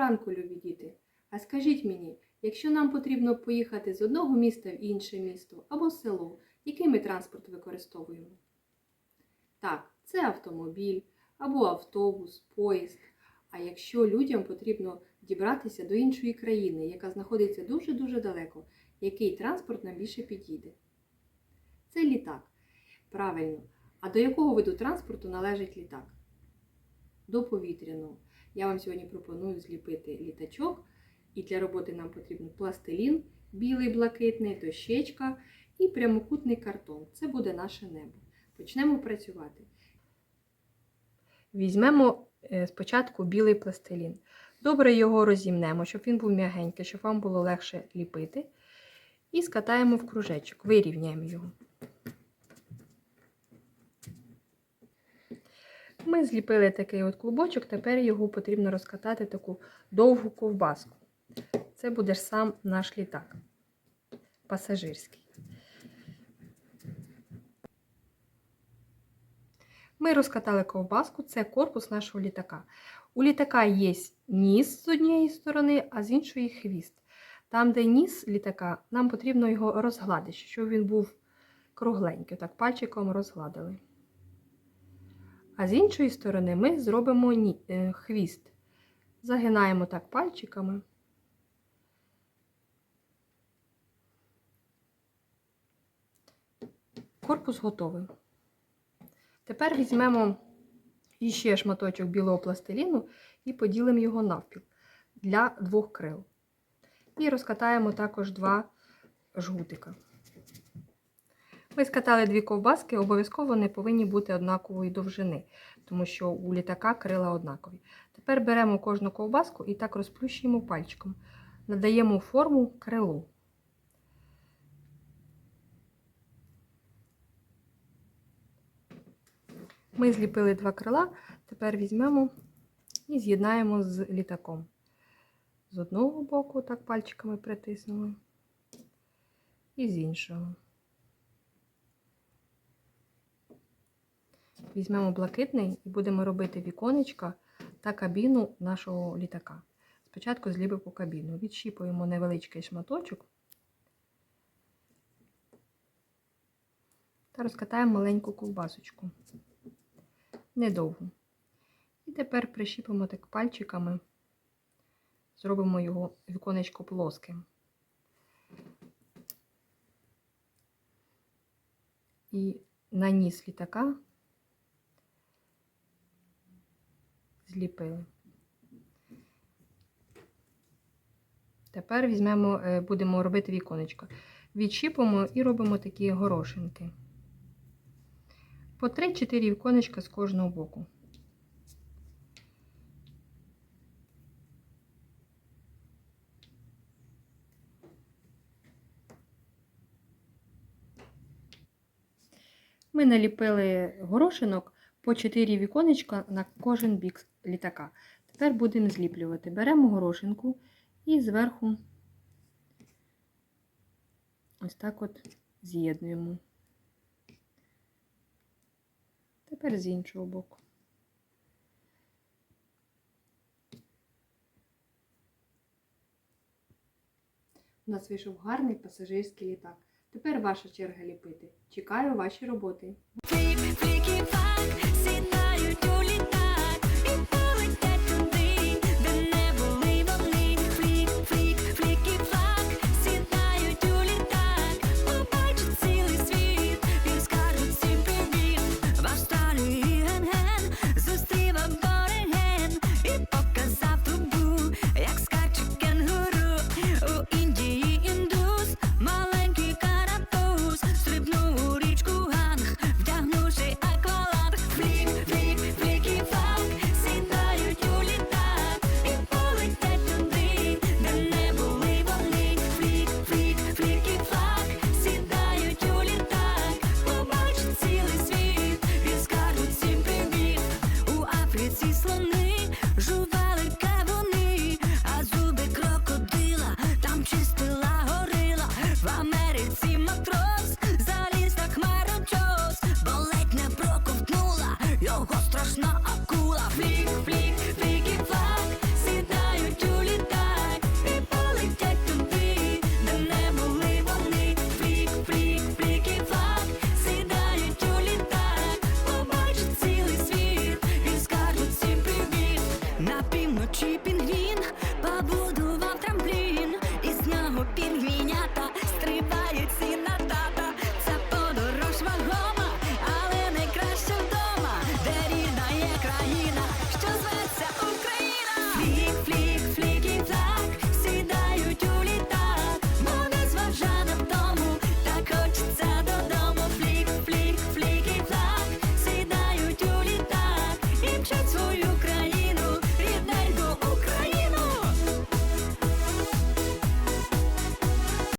ранку, любі діти. А скажіть мені, якщо нам потрібно поїхати з одного міста в інше місто або село, який ми транспорт використовуємо? Так, це автомобіль або автобус, поїзд. А якщо людям потрібно дібратися до іншої країни, яка знаходиться дуже-дуже далеко, який транспорт нам більше підійде? Це літак. Правильно. А до якого виду транспорту належить літак? До повітряного. Я вам сьогодні пропоную зліпити літачок. І для роботи нам потрібен пластилін, білий, блакитний, дощечка і прямокутний картон. Це буде наше небо. Почнемо працювати. Візьмемо е, спочатку білий пластилін. Добре його розімнемо, щоб він був м'ягенький, щоб вам було легше ліпити. І скатаємо в кружечок, вирівняємо його. Ми зліпили такий от клубочок, тепер його потрібно розкатати таку довгу ковбаску. Це буде сам наш літак пасажирський. Ми розкатали ковбаску, це корпус нашого літака. У літака є ніс з однієї сторони, а з іншої хвіст. Там, де ніс літака, нам потрібно його розгладити, щоб він був кругленький. Так, пальчиком розгладили. А з іншої сторони ми зробимо е, хвіст. Загинаємо так пальчиками. Корпус готовий. Тепер візьмемо іще шматочок білого пластиліну і поділимо його навпіл для двох крил. І розкатаємо також два жгутика. Ми скатали дві ковбаски, обов'язково вони повинні бути однакової довжини, тому що у літака крила однакові. Тепер беремо кожну ковбаску і так розплющуємо пальчиком, надаємо форму крилу. Ми зліпили два крила, тепер візьмемо і з'єднаємо з літаком. З одного боку, так пальчиками притиснули, і з іншого. Візьмемо блакитний і будемо робити віконечка та кабіну нашого літака. Спочатку зліпимо кабіну. Відщіпуємо невеличкий шматочок та розкатаємо маленьку ковбасочку. Недовго. І тепер прищіпимо так пальчиками, зробимо його віконечко плоским. І на ніс літака зліпили. Тепер візьмемо, е, будемо робити віконечко. Відщіпимо і робимо такі горошинки. По 3-4 віконечка з кожного боку. Ми наліпили горошинок по 4 віконечка на кожен бік літака. Тепер будемо зліплювати. Беремо горошинку і зверху ось так от з'єднуємо. Тепер з іншого боку. У нас вийшов гарний пасажирський літак. Тепер ваша черга ліпити. Чекаю ваші роботи.